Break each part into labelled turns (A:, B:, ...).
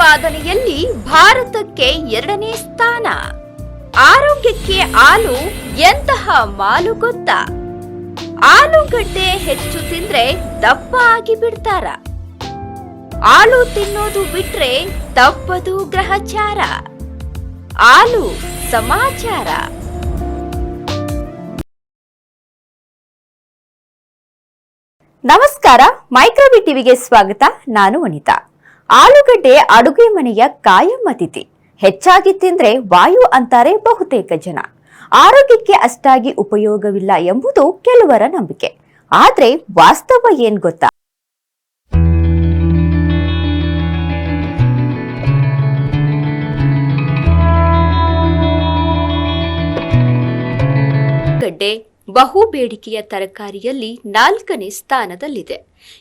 A: ಉತ್ಪಾದನೆಯಲ್ಲಿ ಭಾರತಕ್ಕೆ ಎರಡನೇ ಸ್ಥಾನ. ಆರೋಗ್ಯಕ್ಕೆ ಹಾಲು ಎಂತಹ ಮಾಲು ಗೊತ್ತಾ? ಆಲೂಗಡ್ಡೆ ಹೆಚ್ಚು ತಿಂದ್ರೆ ದಪ್ಪ ಆಗಿ ಬಿಡ್ತಾರ. ಹಾಲು ತಿನ್ನೋದು ಬಿಟ್ರೆ ತಪ್ಪದು ಗ್ರಹಚಾರ. ಹಾಲು ಸಮಾಚಾರ.
B: ನಮಸ್ಕಾರ, ಮೈಕ್ರೋಬಿ ಟಿವಿಗೆ ಸ್ವಾಗತ. ನಾನು ವನಿತಾ. ಆಲೂಗಡ್ಡೆ ಅಡುಗೆ ಮನೆಯ ಕಾಯಂ ಅತಿಥಿ. ಹೆಚ್ಚಾಗಿ ತಿಂದ್ರೆ ವಾಯು ಅಂತಾರೆ ಬಹುತೇಕ ಜನ. ಆರೋಗ್ಯಕ್ಕೆ ಅಷ್ಟಾಗಿ ಉಪಯೋಗವಿಲ್ಲ ಎಂಬುದು ಕೆಲವರ ನಂಬಿಕೆ. ಆದ್ರೆ ವಾಸ್ತವ ಏನ್ ಗೊತ್ತಾ?
A: ಗಡ್ಡೆ ಬಹು ಬೇಡಿಕೆಯ ತರಕಾರಿಯಲ್ಲಿ ನಾಲ್ಕನೇ ಸ್ಥಾನದಲ್ಲಿದೆ.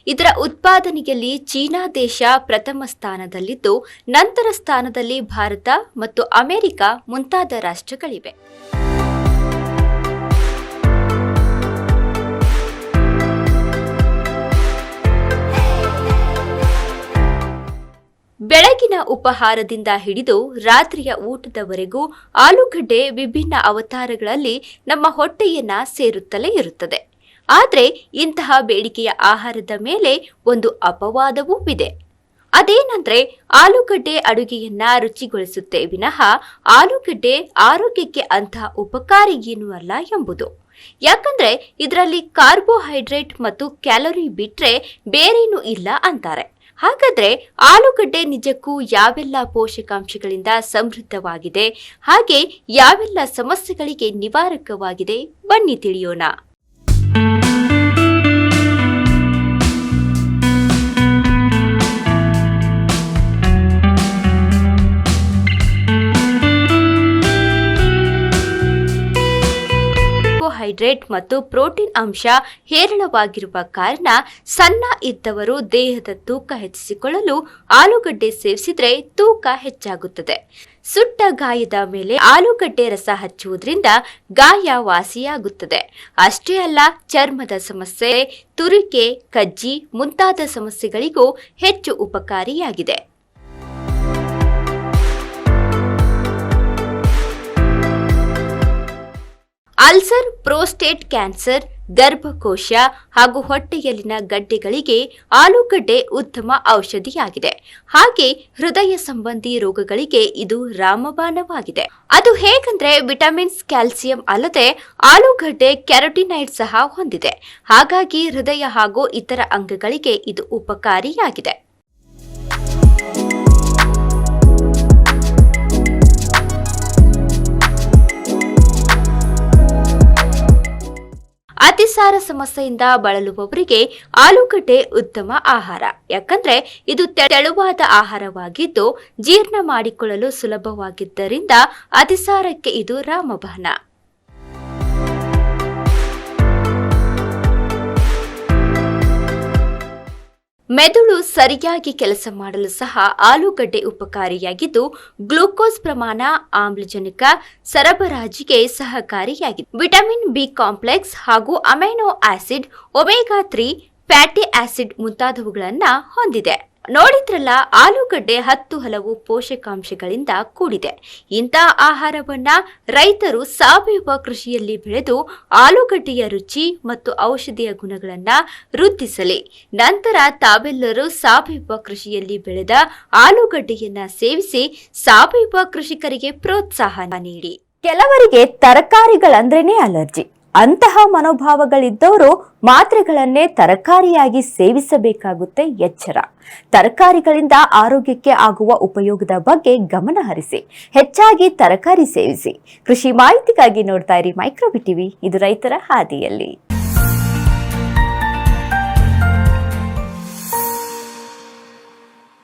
A: ಇದರ ಉತ್ಪಾದನೆಯಲ್ಲಿ ಚೀನಾ ದೇಶ ಪ್ರಥಮ ಸ್ಥಾನದಲ್ಲಿದ್ದು, ನಂತರ ಸ್ಥಾನದಲ್ಲಿ ಭಾರತ ಮತ್ತು ಅಮೆರಿಕ ಮುಂತಾದ ರಾಷ್ಟ್ರಗಳಿವೆ. ಬೆಳಗಿನ ಉಪಹಾರದಿಂದ ಹಿಡಿದು ರಾತ್ರಿಯ ಊಟದವರೆಗೂ ಆಲೂಗಡ್ಡೆ ವಿಭಿನ್ನ ಅವತಾರಗಳಲ್ಲಿ ನಮ್ಮ ಹೊಟ್ಟೆಯನ್ನ ಸೇರುತ್ತಲೇ ಇರುತ್ತದೆ. ಆದರೆ ಇಂತಹ ಬೇಡಿಕೆಯ ಆಹಾರದ ಮೇಲೆ ಒಂದು ಅಪವಾದವೂ ಇದೆ. ಅದೇನಂದ್ರೆ ಆಲೂಗಡ್ಡೆ ಅಡುಗೆಯನ್ನ ರುಚಿಗೊಳಿಸುತ್ತೆ ವಿನಃ ಆಲೂಗಡ್ಡೆ ಆರೋಗ್ಯಕ್ಕೆ ಅಂತಹ ಉಪಕಾರಿ ಏನೂ ಅಲ್ಲ ಎಂಬುದು. ಯಾಕಂದ್ರೆ ಇದರಲ್ಲಿ ಕಾರ್ಬೋಹೈಡ್ರೇಟ್ ಮತ್ತು ಕ್ಯಾಲೋರಿ ಬಿಟ್ರೆ ಬೇರೇನೂ ಇಲ್ಲ ಅಂತಾರೆ. ಹಾಗಾದ್ರೆ ಆಲೂಗಡ್ಡೆ ನಿಜಕ್ಕೂ ಯಾವೆಲ್ಲ ಪೋಷಕಾಂಶಗಳಿಂದ ಸಮೃದ್ಧವಾಗಿದೆ ಹಾಗೆ ಯಾವೆಲ್ಲ ಸಮಸ್ಯೆಗಳಿಗೆ ನಿವಾರಕವಾಗಿದೆ ಬನ್ನಿ ತಿಳಿಯೋಣ. ಕಾರ್ಬೋಹೈಡ್ರೇಟ್ ಮತ್ತು ಪ್ರೋಟೀನ್ ಅಂಶ ಹೇರಳವಾಗಿರುವ ಕಾರಣ ಸಣ್ಣ ಇದ್ದವರು ದೇಹದ ತೂಕ ಹೆಚ್ಚಿಸಿಕೊಳ್ಳಲು ಆಲೂಗಡ್ಡೆ ಸೇವಿಸಿದರೆ ತೂಕ ಹೆಚ್ಚಾಗುತ್ತದೆ. ಸುಟ್ಟ ಗಾಯದ ಮೇಲೆ ಆಲೂಗಡ್ಡೆ ರಸ ಹಚ್ಚುವುದರಿಂದ ಗಾಯ ವಾಸಿಯಾಗುತ್ತದೆ. ಅಷ್ಟೇ ಅಲ್ಲ, ಚರ್ಮದ ಸಮಸ್ಯೆ, ತುರಿಕೆ, ಕಜ್ಜಿ ಮುಂತಾದ ಸಮಸ್ಯೆಗಳಿಗೂ ಹೆಚ್ಚು ಉಪಕಾರಿಯಾಗಿದೆ. ಅಲ್ಸರ್ ಪ್ರೋಸ್ಟೇಟ್ ಕ್ಯಾನ್ಸರ್, ಗರ್ಭಕೋಶ ಹಾಗೂ ಹೊಟ್ಟೆಯಲ್ಲಿನ ಗಡ್ಡೆಗಳಿಗೆ ಆಲೂಗಡ್ಡೆ ಉತ್ತಮ ಔಷಧಿಯಾಗಿದೆ. ಹಾಗೆ ಹೃದಯ ಸಂಬಂಧಿ ರೋಗಗಳಿಗೆ ಇದು ರಾಮಬಾಣವಾಗಿದೆ. ಅದು ಹೇಗಂದ್ರೆ ವಿಟಮಿನ್ಸ್, ಕ್ಯಾಲ್ಸಿಯಂ ಅಲ್ಲದೆ ಆಲೂಗಡ್ಡೆ, ಕ್ಯಾರೋಟಿನೈಡ್ ಸಹ ಹೊಂದಿದೆ. ಹಾಗಾಗಿ ಹೃದಯ ಹಾಗೂ ಇತರ ಅಂಗಗಳಿಗೆ ಇದು ಉಪಕಾರಿಯಾಗಿದೆ. ಅತಿಸಾರ ಸಮಸ್ಯೆಯಿಂದ ಬಳಲುವವರಿಗೆ ಆಲೂಗಡ್ಡೆ ಉತ್ತಮ ಆಹಾರ. ಯಾಕಂದ್ರೆ ಇದು ತೆಳುವಾದ ಆಹಾರವಾಗಿದ್ದು ಜೀರ್ಣ ಮಾಡಿಕೊಳ್ಳಲು ಸುಲಭವಾಗಿದ್ದರಿಂದ ಅತಿಸಾರಕ್ಕೆ ಇದು ರಾಮಬಾಣ ಮೆದುಳು ಸರಿಯಾಗಿ ಕೆಲಸ ಮಾಡಲು ಸಹ ಆಲೂಗಡ್ಡೆ ಉಪಕಾರಿಯಾಗಿದ್ದು, ಗ್ಲೂಕೋಸ್ ಪ್ರಮಾಣ ಆಮ್ಲಜನಕ ಸರಬರಾಜಿಗೆ ಸಹಕಾರಿಯಾಗಿದೆ. ವಿಟಮಿನ್ ಬಿ ಕಾಂಪ್ಲೆಕ್ಸ್ ಹಾಗೂ amino acid, omega three, fatty acid ಮುಂತಾದವುಗಳನ್ನು ಹೊಂದಿದೆ. ನೋಡಿದ್ರಲ್ಲ, ಆಲೂಗಡ್ಡೆ ಹತ್ತು ಹಲವು ಪೋಷಕಾಂಶಗಳಿಂದ ಕೂಡಿದೆ. ಇಂತಹ ಆಹಾರವನ್ನ ರೈತರು ಸಾವಯವ ಕೃಷಿಯಲ್ಲಿ ಬೆಳೆದು ಆಲೂಗಡ್ಡೆಯ ರುಚಿ ಮತ್ತು ಔಷಧಿಯ ಗುಣಗಳನ್ನ ವೃದ್ಧಿಸಲಿ. ನಂತರ ತಾವೆಲ್ಲರೂ ಸಾವಯವ ಕೃಷಿಯಲ್ಲಿ ಬೆಳೆದ ಆಲೂಗಡ್ಡೆಯನ್ನ ಸೇವಿಸಿ ಸಾವಯವ ಕೃಷಿಕರಿಗೆ ಪ್ರೋತ್ಸಾಹ ನೀಡಿ.
B: ಕೆಲವರಿಗೆ ತರಕಾರಿಗಳಂದ್ರೇನೆ ಅಲರ್ಜಿ. ಅಂತಹ ಮನೋಭಾವಗಳಿದ್ದವರು ಮಾತ್ರೆಗಳನ್ನೇ ತರಕಾರಿಯಾಗಿ ಸೇವಿಸಬೇಕಾಗುತ್ತೆ ಎಚ್ಚರ. ತರಕಾರಿಗಳಿಂದ ಆರೋಗ್ಯಕ್ಕೆ ಆಗುವ ಉಪಯೋಗದ ಬಗ್ಗೆ ಗಮನ ಹರಿಸಿ, ಹೆಚ್ಚಾಗಿ ತರಕಾರಿ ಸೇವಿಸಿ. ಕೃಷಿ ಮಾಹಿತಿಗಾಗಿ ನೋಡ್ತಾ ಇರಿ ಮೈಕ್ರೋಬಿ ಟಿವಿ. ಇದು ರೈತರ ಹಾದಿಯಲ್ಲಿ.